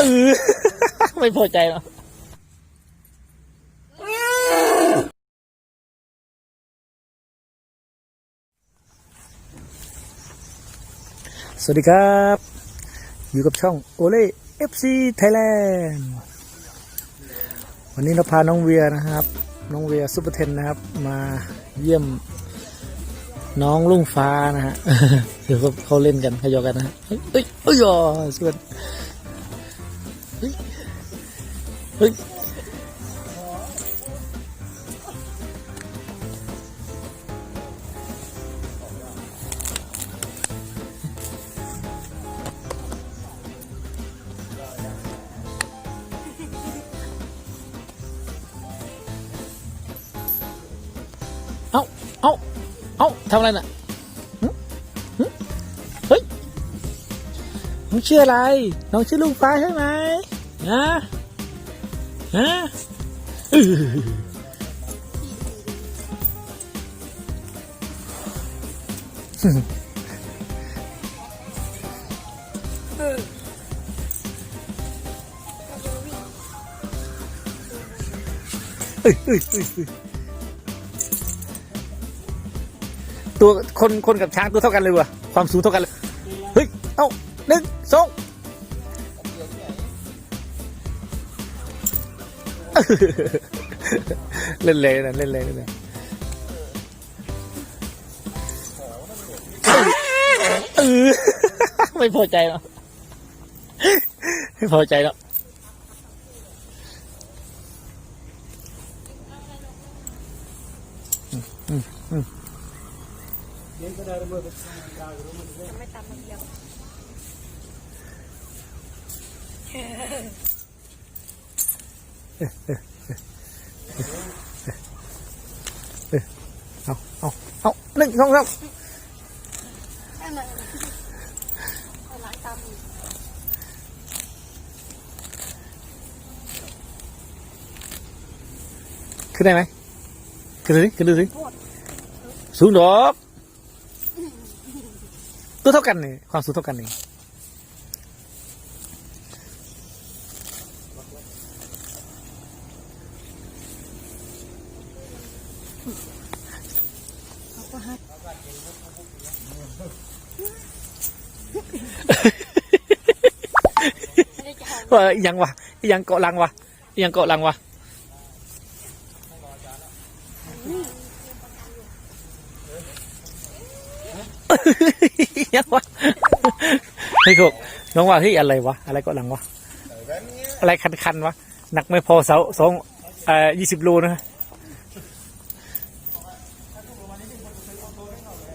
เออไม่พอใจหรอสวัสดีครับ อยู่กับช่องโอเล่ FC Thailand วันนี้เราพาน้องเวียนะครับ น้องเวียซุปเปอร์เทนนะครับ มาเยี่ยมน้องลุงฟ้านะฮะเดี๋ยวเขาเล่นกันขยอกันนะฮะเฮ้ยเอ้ยเอ้ยอสวัสดีเฮ้ยเฮ้ยเอ้าเอ้าเอ้าทำอะไรน่ะหึหึเฮ้ยน้องชื่ออะไรน้ องชื่อลุงฟ้าใช่ไหมฮะฮะอื้ออ้ยเอ้ยเอ้ยเอ้ยตัวคนคนกับช้างตัวเท่ากันเลยวะความสูงเท่ากันเลย เฮ้ย เอ้าหนึ่งสอง เล่นเลยนะเล่นเลยเล่นเลยเออไม่พอใจหรอไม่พอใจแล้วเอาเอาเอาหนึ่งสองสามให้มันเอาหลังตามอีกขึ้นได้ไหมขึ้นดูสิขึ้ นดูสิสูงดอกตัวเท่ากันนี่ความสูงเท่ากันนี่ เขาก็ฮัด ไม่ได้จะเอา ว่ายังวะยังเกาะลังวะยังเกาะลังวะยังวะเฮ้ยโกน้องว่าเฮ้ยอะไรวะอะไรเกาะลังวะอะไรคันๆวะหนักไม่พอเสาสองเอ่อยี่สิบโลนะ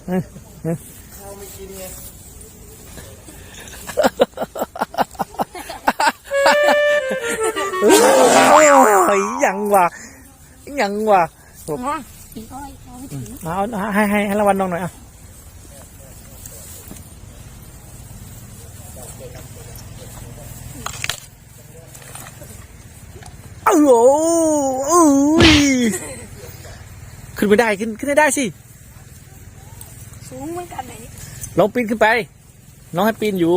เออ ยังวะอีหยังวะมาอีกอ้อยเอาให้ถึงเอาเอาให้ให้ให้รางวัลน้องหน่อยอะโอ้โหอุ้ยขึ้นไม่ได้ขึ้นขึ้นไม่ได้สิ สูงเหมือนกันไหนลองปีนขึ้นไป น้องให้ปีนอยู่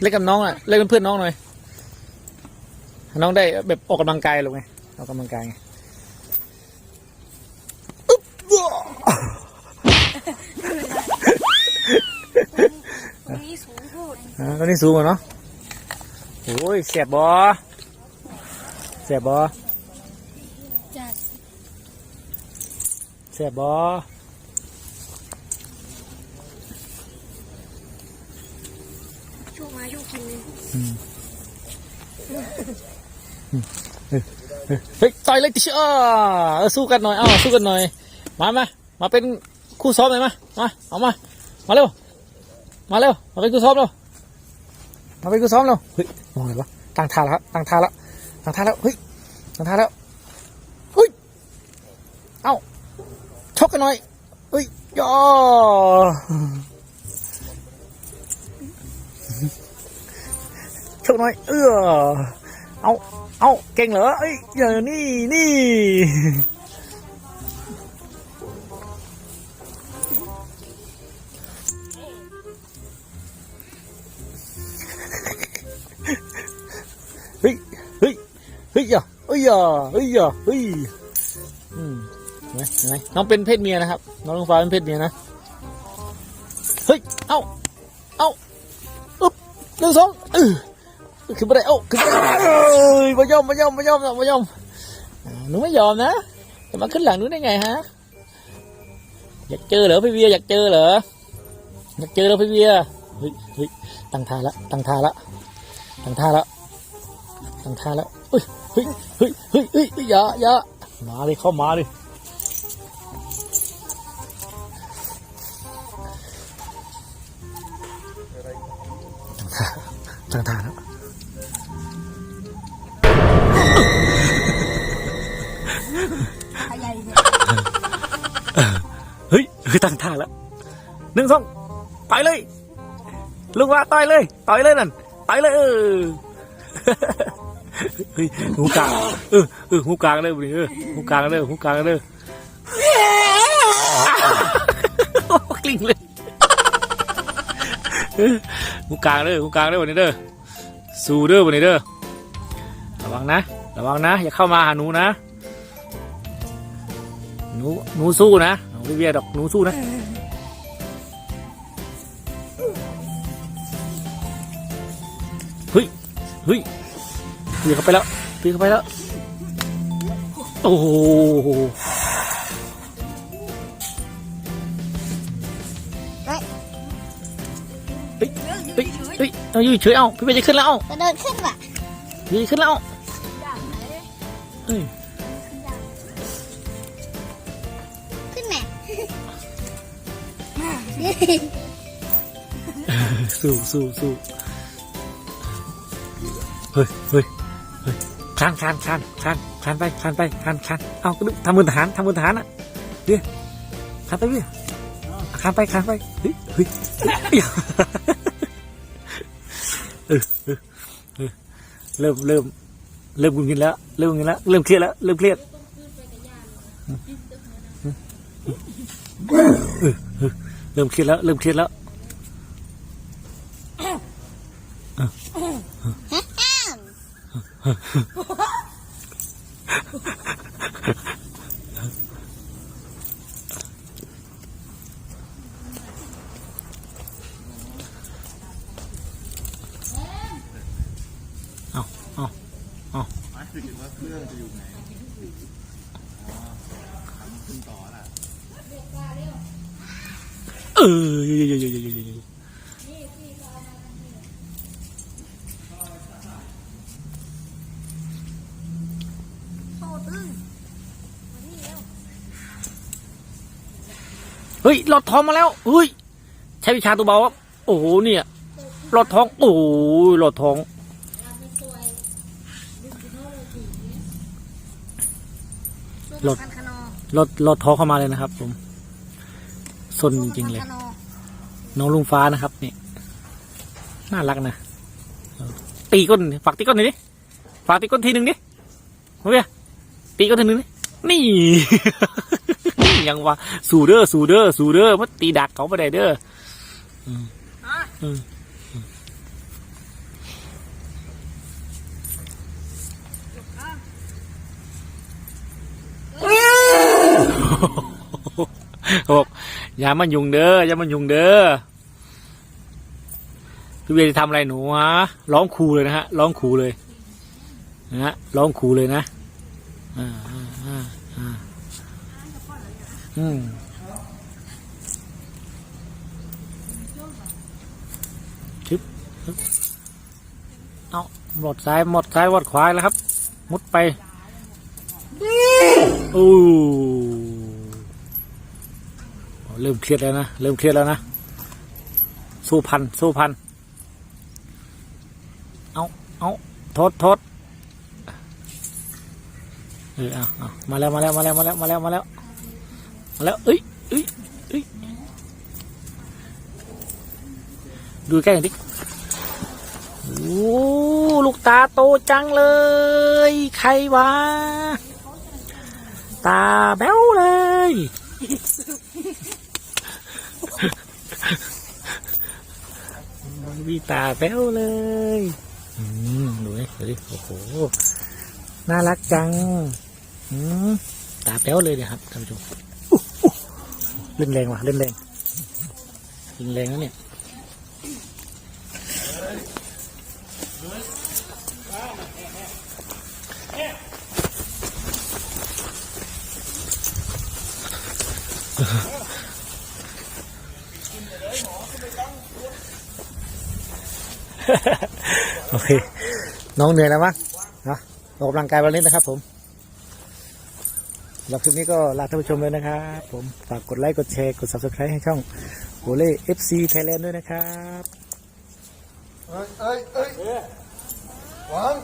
เล่นกับน้องอะ เล่นเป็นเพื่อนน้องหน่อยให้น้องได้แบบออกกำลังกายหรอไง ออกกำลังกายไงอึ๊บว้าตรงนี้สูงพูดอ่าตอนนี้สูงกว่าเนาะโอ้ยเสียบบอเสียบบอจะเสียบบอช่วงมาช่วงกินเลย เฮ้ยต่อยเลยติชอ่าเออสู้กันหน่อย เอาสู้กันหน่อย มามามาเป็นคู่ซ้อมเลยมา มา เอามา มาเร็ว มาเร็ว มาเป็นคู่ซ้อมเร็ว มาเป็นคู่ซ้อมเร็ว เฮ้ยมองอะไรวะตั้งท่าแล้วครับตั้งท่าแล้วตั้งท่าแล้ว เฮ้ย ตั้งท่าแล้ว เฮ้ย เอ้า ชกกันหน่อย เฮ้ยย่อชกหน่อย เออเอา เอ้าเก่งเหรอเอ้ยเดี๋ยวนี่นี่เฮ้ยเฮ้ยเฮ้ยอะเฮ้ยอะเฮ้ยอะเฮ้ยอืมเห็นไหมเห็นไหมน้องเป็นเพศเมียนะครับ น้องลงฟ้าเป็นเพศเมียนะเฮ้ยเอ้าเอ้าอึ๊บหนึ่งสองอือ ขึ้นไปได้เอ้าขึ้นไปได้เอ้ยไม่ยอมไม่ยอมไม่ยอมไม่ยอมหนูไม่ยอมนะจะมาขึ้นหลังหนูได้ไงฮะอยากเจอเหรอพี่เวียอยากเจอเหรออยากเจอแล้วพี่เวียเฮ้ยเฮ้ยตั้งท่าละตั้งท่าละตั้งท่าละตั้งท่าละเฮ้ยเฮ้ยเฮ้ยเฮ้ยเฮ้ยเฮ้ยอย่าอย่ามาเลยเข้ามาเลยตั้งท่าตั้งท่าแล้ว เฮ้ยตั้งท่าแล้วหนึ่งสองไปเลยลุงว่าต่อยเลย ต่อยเลยนั่นต่อยเลยเออเฮ้ยหูกลางเออเออหูกลางเลยบุญเออหูกลางเลยหูกลางเลยกลิ้งเลยหูกลางเลยหูกลางเลยวันนี้เด้อสู้เด้อวันนี้เด้อระวังนะระวังนะ อย่าเข้ามาหาหนูนะหนูหนูสู้นะ เอาพี่เบียร์ดอกหนูสู้นะเฮ้ยเฮ้ยตีเข้าไปแล้วตีเข้าไปแล้ว โอ้โหเฮ้ยเฮ้ยเฮ้ยเอาอยู่เฉยเอาพี่เบย์จะขึ้นแล้วเอาจะเดินขึ้นว่ะพี่ขึ้นแล้วเอ้ย สู้สู้สู้เฮ้ยเฮ้ยเฮ้ยคลานคลานคลานคลานคลานไปคลานไปคลานคลานเอากระดึ๊บทำมือทหารทำมือทหารอะเดี๋ยวคลานไปเรื่อยคลานไปคลานไปเฮ้ยเฮ้ยเออเออเออเริ่มเริ่มเริ่มกุนกินแล้ว เริ่มกินแล้ว เริ่มเครียดแล้ว เริ่มเครียดเริ่มครียดแล้ว เริ่มครียดแล้วเอาเอาเอาหมายถึงว่าเครื่องจะอยู่ไหนอ๋อทำขึ้นต่อละ เออเยอะเยยยยยเฮ้ยหลอดทองมาแล้วเฮ้ยใช้วิชาตัวเบาโอ้โหเนี่ยหลอดทองโอ้โหลอดทองหลอดหลอดทองเข้ามาเลยนะครับผม สนจริงๆเลย น้องลุงฟ้านะครับนี่น่ารักนะตีก้นฝากตีก้นหน่อยดิฝากตีก้นทีหนึ่งดิโอเคตีก้นทีหนึ่งดินี่ยังว่าสูเดอร์สูเดอร์สูเดอร์มันตีดักเขาไปได้เด้ออืมอืมเขาบ อย่ามันยุงเด้ออย่ามันยุงเด้อพี่เบียร์จะทำอะไรหนูฮะร้องครูเลยนะฮะร้องครูเลยนะฮะร้องครูเลยนะอ่าอ่าอ่าอ่าอืมชึบเอาหมดซ้ายหมดซ้ายหมดขวาแล้วครับ มุดไปโอ้ เริ่มเครียดแล้วนะ เริ่มเครียดแล้วนะ สู้พัน สู้พัน เอาเอาโทษโทษเออเอาเอามาแล้ว มาแล้ว มาแล้ว มาแล้ว มาแล้ว มาแล้ว มาแล้ว เอ้ยเอ้ยเอ้ยดูใกล้หน่อยดิโอ้ลูกตาโตจังเลย ใครวะ ตาแบ้วเลย มีตาแป้วเลย อืมดูดิดูดิโอ้โห น่ารักจัง อืมตาแป๊วเลยเนี่ยครับท่านผู้ชมเล่นแรงว่ะเล่นแรงยิงแรงแล้วเนี่ย โอเค น้องเหนื่อยแล้วมั้งนะออกกำลังกายวันนี้นะครับ ผมหลับคลิปนี้ก็ลาท่านผู้ชมเลยนะครับ ผมฝากกดไลค์กดแชร์กด subscribe ให้ช่องโอเล่ FC Thailand ด้วยนะครับ เอ้ยเอ้ยเอ้ย